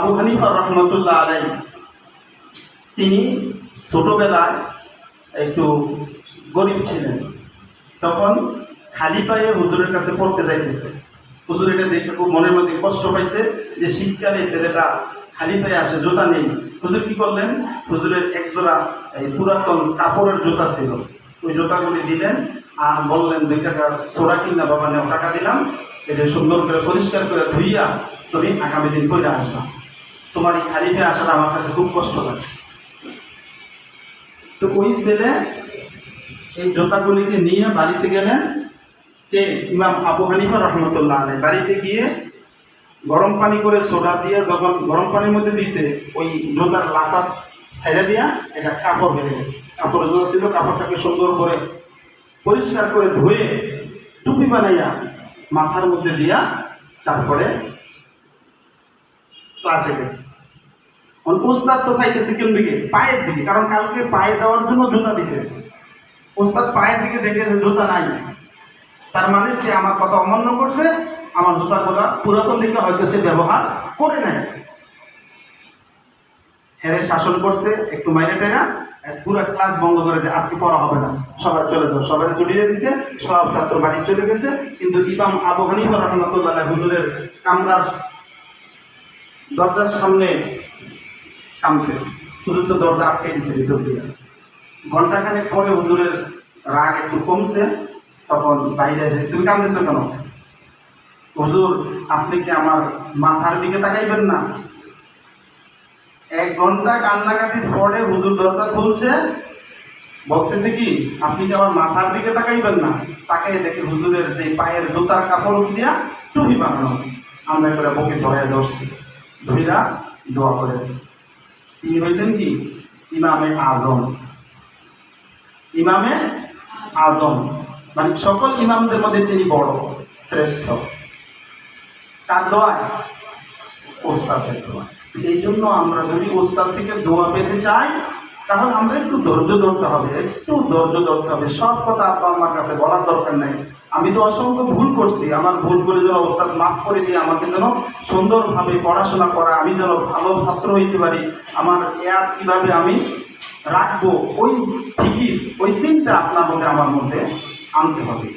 আবু হানিফা রহমতুল্লাহ আলাই তিনি ছোটবেলায় একটু গরিব ছিলেন। তখন খালি পায়ে হুজুরের কাছে পড়তে যাইতেছে। হুজুর এটা দেখে খুব মনের মধ্যে কষ্ট পাইছে যে শীতকালে ছেলেটা খালি পায়ে আসে, জুতা নেই। হুজুর কি করলেন? হুজুরের একজোড়া এই পুরাতন কাপড়ের জুতা ছিল। ওই জুতাগুলি দিলেন আর বললেন, দুই টাকা সোরা কিনা বাবা, নেও, টাকা দিলাম। এটা সুন্দর করে পরিষ্কার করে ধুইয়া তুমি আগামী দিন করে আসবা। তোমার এই খালি পেয়ে আসাটা আমার কাছে খুব কষ্ট লাগে তো ওই ছেলে এই জোতাগুলিকে নিয়ে বাড়িতে গেলেন। কে? ইমাম আবু হানিফা রহমতুল্লাহ আলাই বাড়িতে গিয়ে গরম পানি করে সোডা দিয়ে যখন গরম পানির মধ্যে দিছে, ওই জোতার লাসাস ছেড়ে দিয়া এটা কাপড় বেড়ে গেছে। কাপড় জোতা ছিল, কাপড়টাকে সুন্দর করে পরিষ্কার করে ধুয়ে টুপি বানাইয়া মাথার মধ্যে দিয়া তারপরে ক্লাসে গেছে তো কোন দিকে? পায়ের দিকে, কারণ কালকে পায়ে দেওয়ার জন্য জুতা দিছে। পায়ের দিকে দেখেছে জুতা নাই। তার মানে সে আমার কথা অমান্য করছে, আমার জুতার কথা পুরাতন দিকে হয়তো সে ব্যবহার করে হেরে শাসন করছে, একটু মাইনে টেনা পুরো ক্লাস বন্ধ করে দিয়ে, আজকে পড়া হবে না। সবাই চলে যাও সবাই ছুটিয়ে দিছে, সব ছাত্র বাড়ি চলে গেছে, কিন্তু ইমাম আবু হানিফা রহমতুল্লাহ হুজুরের কামরার দরজার সামনে কামতেছে। হুজুর তো দরজা আটকে দিছে ভিতর দিয়ে। ঘন্টাখানেক পরে হুজুরের রাগ একটু কমছে, তখন বাইরে এসে, তুমি কামতেছো কেন? হুজুর, আপনি কি আমার মাথার দিকে তাকাইবেন না? এক ঘণ্টা কান্নাকাটির পরে হুজুর দরজা খুলছে, বলতেছে কি, আপনি কি আমার মাথার দিকে তাকাইবেন না? তাকাই দেখে হুজুরের যে পায়ের জুতার কাপড় দিয়া টুপি বানানো আমরা করে বকে ধরে ধরছি। ধইরা দোয়া করে দিচ্ছি তিনি হয়েছেন কি? ইমামে আজম। ইমামে আজম। মানে সকল ইমামদের মধ্যে তিনি বড়, শ্রেষ্ঠ। তার দোয়ায় ওস্তাদের দোয়া। এই জন্য আমরা যদি ওস্তাদ থেকে দোয়া পেতে চাই, তাহলে আমরা একটু ধৈর্য ধরতে হবে, একটু ধৈর্য ধরতে হবে। সব কথা আব্বা আমার কাছে বলার দরকার নেই। আমি তো অসংখ্য ভুল করছি। আমার ভুল করে যেন ওস্তাদ মাফ করে দিয়ে আমাকে যেন সুন্দরভাবে পড়াশোনা করা, আমি যেন ভালো ছাত্র হইতে পারি, আমার এয়ার কীভাবে আমি রাখব, ওই ঠিকই, ওই সিনটা আপনার মধ্যে, আমার মধ্যে আনতে হবে।